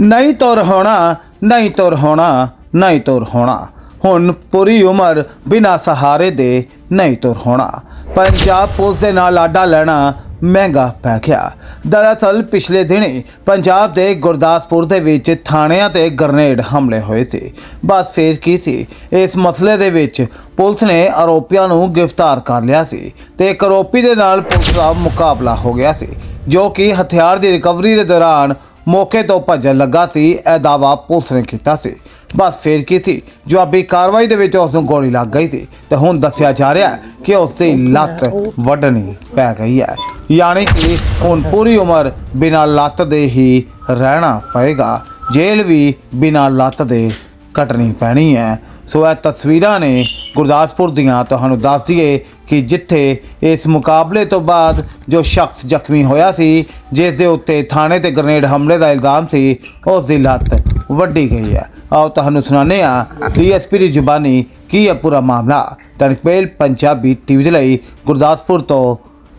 ਨਹੀਂ ਤੁਰ ਹੋਣਾ, ਨਹੀਂ ਤੁਰ ਹੋਣਾ, ਨਹੀਂ ਤੁਰ ਹੋਣਾ। ਹੁਣ ਪੂਰੀ ਉਮਰ ਬਿਨਾ ਸਹਾਰੇ ਦੇ ਨਹੀਂ ਤੁਰ ਹੋਣਾ। ਪੰਜਾਬ ਪੁਲਿਸ ਦੇ ਨਾਲ ਆਡਾ ਲੈਣਾ ਮਹਿੰਗਾ ਪੈ ਗਿਆ। ਦਰਅਸਲ ਪਿਛਲੇ ਦਿਨੀ ਪੰਜਾਬ ਦੇ ਗੁਰਦਾਸਪੁਰ ਦੇ ਵਿੱਚ ਥਾਣਿਆਂ ਤੇ ਗ੍ਰਨੇਡ ਹਮਲੇ ਹੋਏ ਸੀ। ਬਸ ਫੇਰ ਕੀ ਸੀ? ਇਸ ਮਸਲੇ ਦੇ ਵਿੱਚ ਪੁਲਿਸ ਨੇ ਆਰੋਪੀਆਂ ਨੂੰ ਗ੍ਰਿਫਤਾਰ ਕਰ ਲਿਆ ਸੀ ਤੇ ਇੱਕ ਆਰੋਪੀ ਦੇ ਨਾਲ ਪੁਲਿਸ ਦਾ ਮੁਕਾਬਲਾ ਹੋ ਗਿਆ ਸੀ, ਜੋ ਕਿ ਹਥਿਆਰ ਦੀ ਰਿਕਵਰੀ ਦੇ ਦੌਰਾਨ ਮੌਕੇ ਤੋਂ ਭੱਜਣ ਲੱਗਾ ਸੀ। ਇਹ ਦਾਅਵਾ ਪੁਲਿਸ ਨੇ ਕੀਤਾ ਸੀ। ਬਸ ਫੇਰ ਕੀ ਸੀ? ਜਵਾਬੀ ਕਾਰਵਾਈ ਦੇ ਵਿੱਚ ਉਸ ਨੂੰ ਗੋਲੀ ਲੱਗ ਗਈ ਸੀ ਤੇ ਹੁਣ ਦੱਸਿਆ ਜਾ ਰਿਹਾ ਹੈ ਕਿ ਉਸ ਦੀ ਲੱਤ ਵੱਢਣੀ ਪੈ ਗਈ ਹੈ। ਯਾਨੀ ਕਿ ਹੁਣ ਪੂਰੀ ਉਮਰ ਬਿਨਾਂ ਲੱਤ ਦੇ ਹੀ ਰਹਿਣਾ ਪਏਗਾ। ਜੇਲ੍ਹ ਵੀ ਬਿਨਾਂ ਲੱਤ ਦੇ ਕੱਟਣੀ ਪੈਣੀ ਹੈ। ਸੋ ਇਹ ਤਸਵੀਰਾਂ ਨੇ ਗੁਰਦਾਸਪੁਰ ਦੀਆਂ। ਤੁਹਾਨੂੰ ਦੱਸ ਦਈਏ ਕਿ ਜਿੱਥੇ ਇਸ ਮੁਕਾਬਲੇ ਤੋਂ ਬਾਅਦ ਜੋ ਸ਼ਖਸ ਜ਼ਖਮੀ ਹੋਇਆ ਸੀ, ਜਿਸ ਦੇ ਉੱਤੇ ਥਾਣੇ ਤੇ ਗ੍ਰਨੇਡ ਹਮਲੇ ਦਾ ਇਲਜ਼ਾਮ ਸੀ, ਉਸ ਦੀ ਲੱਤ ਵੱਢੀ ਗਈ ਹੈ। ਆਓ ਤੁਹਾਨੂੰ ਸੁਣਾਉਂਦੇ ਹਾਂ ਡੀਐਸਪੀ ਦੀ ਜ਼ੁਬਾਨੀ ਕੀ ਹੈ ਪੂਰਾ ਮਾਮਲਾ। ਤਨਕਪੇਲ ਪੰਜਾਬੀ ਟੀਵੀ ਦੇ ਲਈ ਗੁਰਦਾਸਪੁਰ ਤੋਂ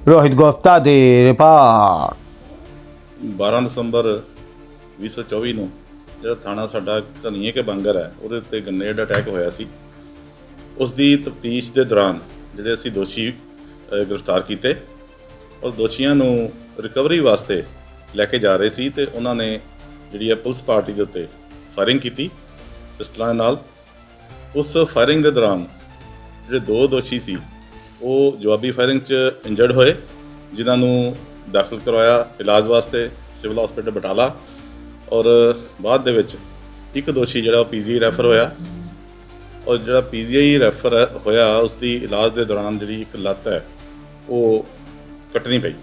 ਰੋਹਿਤ ਗੁਪਤਾ ਦੇ ਰਿਪੋਰਟ। 12 ਦਸੰਬਰ 2024 ਨੂੰ ਜਿਹੜਾ ਥਾਣਾ ਸਾਡਾ ਧਨੀਏ ਕੇ ਬੰਗਰ ਹੈ, ਉਹਦੇ ਉੱਤੇ ਗ੍ਰਨੇਡ ਅਟੈਕ ਹੋਇਆ ਸੀ। ਉਸ ਦੀ ਤਫਤੀਸ਼ ਦੇ ਦੌਰਾਨ ਜਿਹੜੇ ਅਸੀਂ ਦੋਸ਼ੀ ਗ੍ਰਿਫਤਾਰ ਕੀਤੇ, ਔਰ ਦੋਸ਼ੀਆਂ ਨੂੰ ਰਿਕਵਰੀ ਵਾਸਤੇ ਲੈ ਕੇ ਜਾ ਰਹੇ ਸੀ ਤੇ ਉਹਨਾਂ ਨੇ ਜਿਹੜੀ ਹੈ ਪੁਲਿਸ ਪਾਰਟੀ ਦੇ ਉੱਤੇ ਫਾਇਰਿੰਗ ਕੀਤੀ ਪਿਸਟਲਾਂ ਨਾਲ। ਉਸ ਫਾਇਰਿੰਗ ਦੇ ਦੌਰਾਨ ਜਿਹੜੇ ਦੋ ਦੋਸ਼ੀ ਸੀ, ਉਹ ਜਵਾਬੀ ਫਾਇਰਿੰਗ 'ਚ ਇੰਜਰਡ ਹੋਏ, ਜਿਨ੍ਹਾਂ ਨੂੰ ਦਾਖਲ ਕਰਵਾਇਆ ਇਲਾਜ ਵਾਸਤੇ ਸਿਵਲ ਹਸਪੀਟਲ ਬਟਾਲਾ। ਔਰ ਬਾਅਦ ਦੇ ਵਿੱਚ ਇੱਕ ਦੋਸ਼ੀ ਜਿਹੜਾ ਪੀਜੀ ਰੈਫਰ ਹੋਇਆ। ਔਰ ਜਿਹੜਾ ਪੀਜੀਆਈ ਰੈਫਰ ਹੋਇਆ ਉਸ ਦੀ ਇਲਾਜ ਦੇ ਦੌਰਾਨ ਜਿਹੜੀ ਇੱਕ ਲੱਤ ਹੈ ਉਹ ਕੱਟਣੀ ਪਈ।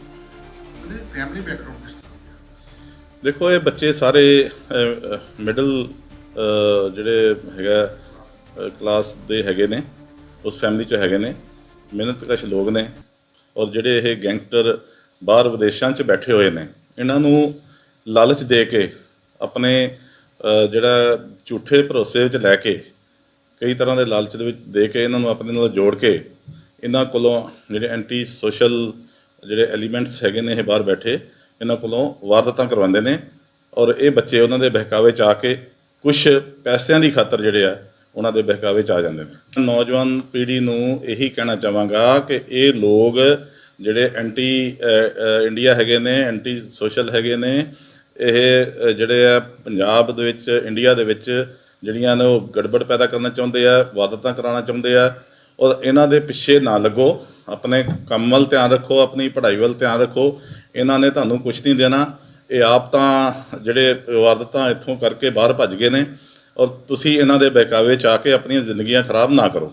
ਫੈਮਿਲੀ ਬੈਕਗ੍ਰਾਉਂਡ ਕਿਸ ਤਰ੍ਹਾਂ ਦਾ ਦੇਖੋ ਇਹ ਬੱਚੇ ਸਾਰੇ ਮਿਡਲ ਜਿਹੜੇ ਹੈਗਾ ਕਲਾਸ ਦੇ ਹੈਗੇ ਨੇ ਉਸ ਫੈਮਿਲੀ ਚ ਹੈਗੇ ਨੇ ਮਿਹਨਤਕਸ਼ ਲੋਕ ਨੇ। ਔਰ ਜਿਹੜੇ ਇਹ ਗੈਂਗਸਟਰ ਬਾਹਰ ਵਿਦੇਸ਼ਾਂ 'ਚ ਬੈਠੇ ਹੋਏ ਨੇ ਇਹਨਾਂ ਨੂੰ ਲਾਲਚ ਦੇ ਕੇ ਆਪਣੇ ਜਿਹੜਾ ਝੂਠੇ ਭਰੋਸੇ ਵਿੱਚ ਲੈ ਕੇ, ਕਈ ਤਰ੍ਹਾਂ ਦੇ ਲਾਲਚ ਦੇ ਵਿੱਚ ਦੇ ਕੇ ਇਹਨਾਂ ਨੂੰ ਆਪਣੇ ਨਾਲ ਜੋੜ ਕੇ, ਇਹਨਾਂ ਕੋਲੋਂ ਜਿਹੜੇ ਐਂਟੀ ਸੋਸ਼ਲ ਜਿਹੜੇ ਐਲੀਮੈਂਟਸ ਹੈਗੇ ਨੇ ਇਹ ਬਾਹਰ ਬੈਠੇ, ਇਹਨਾਂ ਕੋਲੋਂ ਵਾਰਦਾਤਾਂ ਕਰਵਾਉਂਦੇ ਨੇ ਔਰ ਇਹ ਬੱਚੇ ਉਹਨਾਂ ਦੇ ਬਹਿਕਾਵੇ ਚ ਆ ਕੇ ਕੁਝ ਪੈਸਿਆਂ ਦੀ ਖਾਤਰ ਜਿਹੜੇ ਆ, ਉਹਨਾਂ ਦੇ ਬਹਿਕਾਵੇ ਚ ਆ ਜਾਂਦੇ ਨੇ। ਨੌਜਵਾਨ ਪੀੜ੍ਹੀ ਨੂੰ ਇਹੀ ਕਹਿਣਾ ਚਾਹਾਂਗਾ ਕਿ ਇਹ ਲੋਕ ਜਿਹੜੇ ਐਂਟੀ ਇੰਡੀਆ ਹੈਗੇ ਨੇ ਐਂਟੀ ਸੋਸ਼ਲ ਹੈਗੇ ਨੇ ਇਹ ਜਿਹੜੇ ਆ ਪੰਜਾਬ ਦੇ ਵਿੱਚ, ਇੰਡੀਆ ਦੇ ਵਿੱਚ ਜਿਹੜੀਆਂ ਨੇ ਉਹ ਗੜਬੜ ਪੈਦਾ ਕਰਨਾ ਚਾਹੁੰਦੇ ਆ, ਵਾਰਦਾਤਾਂ ਕਰਾਉਣਾ ਚਾਹੁੰਦੇ ਆ, ਔਰ ਇਹਨਾਂ ਦੇ ਪਿੱਛੇ ਨਾ ਲੱਗੋ, ਆਪਣੇ ਕੰਮ ਵੱਲ ਧਿਆਨ ਰੱਖੋ, ਆਪਣੀ ਪੜ੍ਹਾਈ ਵੱਲ ਧਿਆਨ ਰੱਖੋ, ਇਹਨਾਂ ਨੇ ਤੁਹਾਨੂੰ ਕੁਝ ਨਹੀਂ ਦੇਣਾ, ਇਹ ਆਪ ਤਾਂ ਜਿਹੜੇ ਵਾਰਦਤਾਂ ਇੱਥੋਂ ਕਰਕੇ ਬਾਹਰ ਭੱਜ ਗਏ ਨੇ, ਔਰ ਤੁਸੀਂ ਇਹਨਾਂ ਦੇ ਬਹਿਕਾਵੇ ਚ ਆ ਕੇ ਆਪਣੀਆਂ ਜ਼ਿੰਦਗੀਆਂ ਖਰਾਬ ਨਾ ਕਰੋ।